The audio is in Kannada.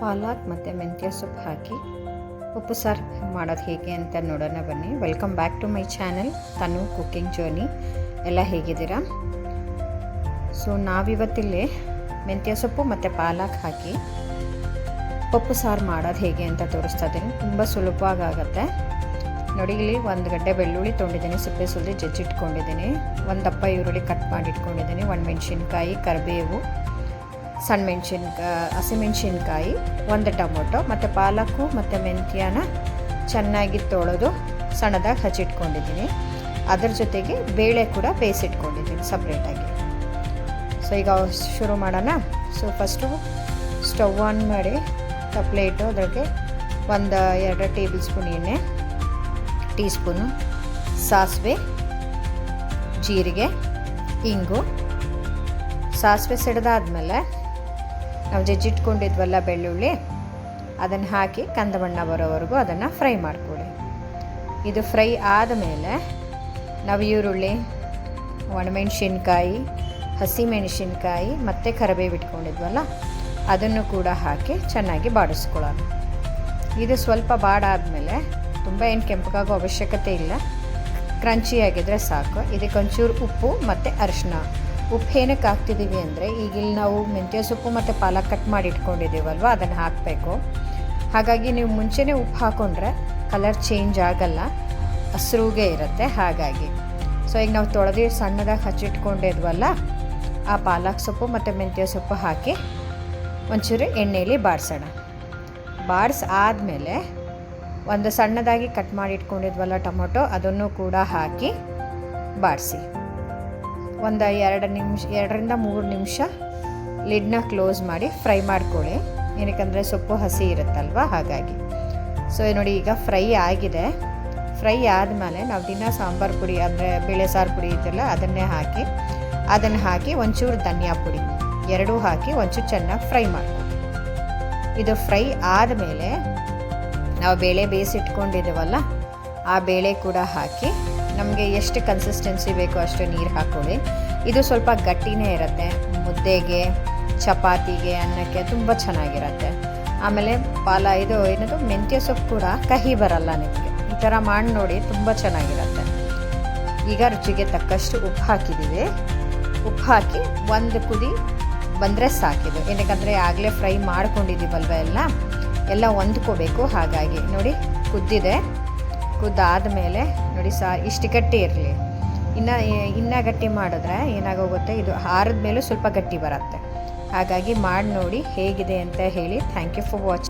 ಪಾಲಕ್ ಮತ್ತು ಮೆಂತ್ಯ ಸೊಪ್ಪು ಹಾಕಿ ಉಪ್ಪು ಸಾರು ಮಾಡೋದು ಹೇಗೆ ಅಂತ ನೋಡೋಣ ಬನ್ನಿ. Welcome back to my channel Tanu cooking journey ಎಲ್ಲ ಹೇಗಿದ್ದೀರಾ? ಸೊ ನಾವಿವತ್ತಿಲ್ಲಿ ಮೆಂತ್ಯ ಸೊಪ್ಪು ಮತ್ತು ಪಾಲಕ್ ಹಾಕಿ ಪಪ್ಪು ಸಾರು ಮಾಡೋದು ಹೇಗೆ ಅಂತ ತೋರಿಸ್ತಾ ಇದ್ದೀನಿ. ತುಂಬ ಸುಲಭವಾಗಿ ಆಗುತ್ತೆ. ನೋಡಿ, ಇಲ್ಲಿ ಒಂದು ಗಡ್ಡೆ ಬೆಳ್ಳುಳ್ಳಿ ತೊಗೊಂಡಿದ್ದೀನಿ, ಸಿಪ್ಪೆ ಸುಲಿದು ಜಜ್ಜಿಟ್ಕೊಂಡಿದ್ದೀನಿ. ಒಂದು ದಪ್ಪ ಈರುಳ್ಳಿ ಕಟ್ ಮಾಡಿ ಇಟ್ಕೊಂಡಿದ್ದೀನಿ, ಒಂದು ಮೆಣಸಿನ್ಕಾಯಿ, ಕರಿಬೇವು. ಸಣ್ಣ ಮೆಣಸಿನ್ಕಾಯಿ ಹಸಿಮೆಣ್ಸಿನ್ಕಾಯಿ, ಒಂದು ಟೊಮೊಟೊ, ಮತ್ತು ಪಾಲಕ್ಕು, ಮತ್ತು ಮೆಂತ್ಯನ ಚೆನ್ನಾಗಿ ತೊಳೆದು ಸಣ್ಣದಾಗಿ ಹಚ್ಚಿಟ್ಕೊಂಡಿದ್ದೀನಿ. ಅದರ ಜೊತೆಗೆ ಬೇಳೆ ಕೂಡ ಬೇಯಿಸಿಟ್ಕೊಂಡಿದ್ದೀನಿ ಸಪ್ರೇಟಾಗಿ. ಸೊ, ಈಗ ಶುರು ಮಾಡೋಣ. ಸೊ ಫಸ್ಟು ಸ್ಟವ್ ಆನ್ ಮಾಡಿ ಇಟ್ಟು ಅದಕ್ಕೆ ಒಂದು ಎರಡು ಟೇಬಲ್ ಸ್ಪೂನ್ ಎಣ್ಣೆ, ಟೀ ಸ್ಪೂನು, ಸಾಸಿವೆ, ಜೀರಿಗೆ, ಇಂಗು. ಸಾಸಿವೆ ಸಿಡ್ದಾದ್ಮೇಲೆ ನಾವು ಜಜ್ಜಿಟ್ಕೊಂಡಿದ್ವಲ್ಲ ಬೆಳ್ಳುಳ್ಳಿ, ಅದನ್ನು ಹಾಕಿ ಕಂದ ಬಣ್ಣ ಬರೋವರೆಗೂ ಅದನ್ನು ಫ್ರೈ ಮಾಡ್ಕೊಳ್ಳಿ. ಇದು ಫ್ರೈ ಆದಮೇಲೆ ನಾವು ಈರುಳ್ಳಿ, ಒಣಮೆಣಸಿನ್ಕಾಯಿ, ಹಸಿಮೆಣಸಿನ್ಕಾಯಿ ಮತ್ತು ಕರಿಬೇವು ಇಟ್ಕೊಂಡಿದ್ವಲ್ಲ, ಅದನ್ನು ಕೂಡ ಹಾಕಿ ಚೆನ್ನಾಗಿ ಬಾಡಿಸ್ಕೊಳ್ಳೋಣ. ಇದು ಸ್ವಲ್ಪ ಬಾಡಾದಮೇಲೆ ತುಂಬ ಏನು ಕೆಂಪಗಾಗೋ ಅವಶ್ಯಕತೆ ಇಲ್ಲ. ಕ್ರಂಚಿಯಾಗಿದ್ದರೆ ಸಾಕು. ಇದಕ್ಕೆ ಒಂಚೂರು ಉಪ್ಪು ಮತ್ತು ಅರಿಶಿನ ಉಪ್ಪು ಏನಕ್ಕೆ ಹಾಕ್ತಿದ್ದೀವಿ ಅಂದರೆ ಈಗ ಇಲ್ಲಿ ನಾವು ಮೆಂತ್ಯ ಸೊಪ್ಪು ಮತ್ತು ಪಾಲಕ್ ಕಟ್ ಮಾಡಿ ಇಟ್ಕೊಂಡಿದ್ದೀವಲ್ವ? ಅದನ್ನು ಹಾಕಬೇಕು. ಹಾಗಾಗಿ ನೀವು ಮುಂಚೆನೇ ಉಪ್ಪು ಹಾಕ್ಕೊಂಡ್ರೆ ಕಲರ್ ಚೇಂಜ್ ಆಗಲ್ಲ. ಹಸ್ರೂಗೆ ಇರುತ್ತೆ ಹಾಗಾಗಿ. ಸೊ ಈಗ ನಾವು ತೊಳೆದು ಸಣ್ಣದಾಗಿ ಹಚ್ಚಿಟ್ಕೊಂಡಿದ್ವಲ್ಲ, ಆ ಪಾಲಕ್ ಸೊಪ್ಪು ಮತ್ತು ಮೆಂತ್ಯ ಸೊಪ್ಪು ಹಾಕಿ ಒಂಚೂರು ಎಣ್ಣೆಯಲ್ಲಿ ಬಾಡಿಸೋಣ ಬಾಡಿಸ್ ಆದಮೇಲೆ ಒಂದು ಸಣ್ಣದಾಗಿ ಕಟ್ ಮಾಡಿ ಇಟ್ಕೊಂಡಿದ್ವಲ್ಲ ಟೊಮೊಟೊ, ಅದನ್ನು ಕೂಡ ಹಾಕಿ ಬಾಡಿಸಿ ಒಂದು ಎರಡು ನಿಮಿಷ, ಎರಡರಿಂದ ಮೂರು ನಿಮಿಷ ಲಿಡ್ನ ಕ್ಲೋಸ್ ಮಾಡಿ ಫ್ರೈ ಮಾಡ್ಕೊಳ್ಳಿ. ಏನಕ್ಕಂದರೆ ಸೊಪ್ಪು ಹಸಿ ಇರುತ್ತಲ್ವ? ಹಾಗಾಗಿ. ಸೊ ನೋಡಿ, ಈಗ ಫ್ರೈ ಆಗಿದೆ. ಫ್ರೈ ಆದಮೇಲೆ ನಾವು ದಿನ ಸಾಂಬಾರು ಪುಡಿ ಅಂದರೆ ಬೇಳೆ ಸಾರು ಪುಡಿ ಇದೆಲ್ಲ ಅದನ್ನೇ ಹಾಕಿ, ಅದನ್ನು ಹಾಕಿ ಒಂಚೂರು ಧನಿಯಾ ಪುಡಿ, ಎರಡೂ ಹಾಕಿ ಒಂಚೂರು ಚೆನ್ನಾಗಿ ಫ್ರೈ ಮಾಡ್ಕೊಳ್ಳಿ. ಇದು ಫ್ರೈ ಆದಮೇಲೆ ನಾವು ಬೇಳೆ ಬೇಯಿಸಿಟ್ಕೊಂಡಿದ್ದೀವಲ್ಲ ಆ ಬೇಳೆ ಕೂಡ ಹಾಕಿ ನಮಗೆ ಎಷ್ಟು ಕನ್ಸಿಸ್ಟೆನ್ಸಿ ಬೇಕೋ ಅಷ್ಟು ನೀರು ಹಾಕ್ಕೊಳ್ಳಿ ಇದು ಸ್ವಲ್ಪ ಗಟ್ಟಿನೇ ಇರುತ್ತೆ. ಮುದ್ದೆಗೆ, ಚಪಾತಿಗೆ, ಅನ್ನಕ್ಕೆ ತುಂಬ ಚೆನ್ನಾಗಿರುತ್ತೆ. ಆಮೇಲೆ ಪಾಲ ಇದು ಏನದು, ಮೆಂತ್ಯ ಸೊಪ್ಪು ಕೂಡ ಕಹಿ ಬರಲ್ಲ ನಿಮಗೆ. ಈ ಥರ ಮಾಡಿ ನೋಡಿ ತುಂಬ ಚೆನ್ನಾಗಿರುತ್ತೆ. ಈಗ ರುಚಿಗೆ ತಕ್ಕಷ್ಟು ಉಪ್ಪು ಹಾಕಿದ್ದೀವಿ. ಉಪ್ಪು ಹಾಕಿ ಒಂದು ಕುದಿ ಬಂದರೆ ಸಾಕಿದು ಏನಕ್ಕಂದರೆ ಆಗಲೇ ಫ್ರೈ ಮಾಡ್ಕೊಂಡಿದ್ದೀವಲ್ವ ಎಲ್ಲ? ಎಲ್ಲ ಹೊಂದ್ಕೋಬೇಕು ಹಾಗಾಗಿ. ನೋಡಿ ಕುದ್ದಿದೆ. ಕುದ್ದಾದಮೇಲೆ ನೋಡಿ ಸಾ, ಇಷ್ಟು ಗಟ್ಟಿ ಇರಲಿ. ಇನ್ನು, ಇನ್ನೂ ಗಟ್ಟಿ ಮಾಡಿದ್ರೆ ಏನಾಗೋಗುತ್ತೆ? ಇದು ಹಾರದ ಮೇಲೂ ಸ್ವಲ್ಪ ಗಟ್ಟಿ ಬರುತ್ತೆ. ಹಾಗಾಗಿ ಮಾಡಿ ನೋಡಿ ಹೇಗಿದೆ ಅಂತ ಹೇಳಿ. Thank you for watching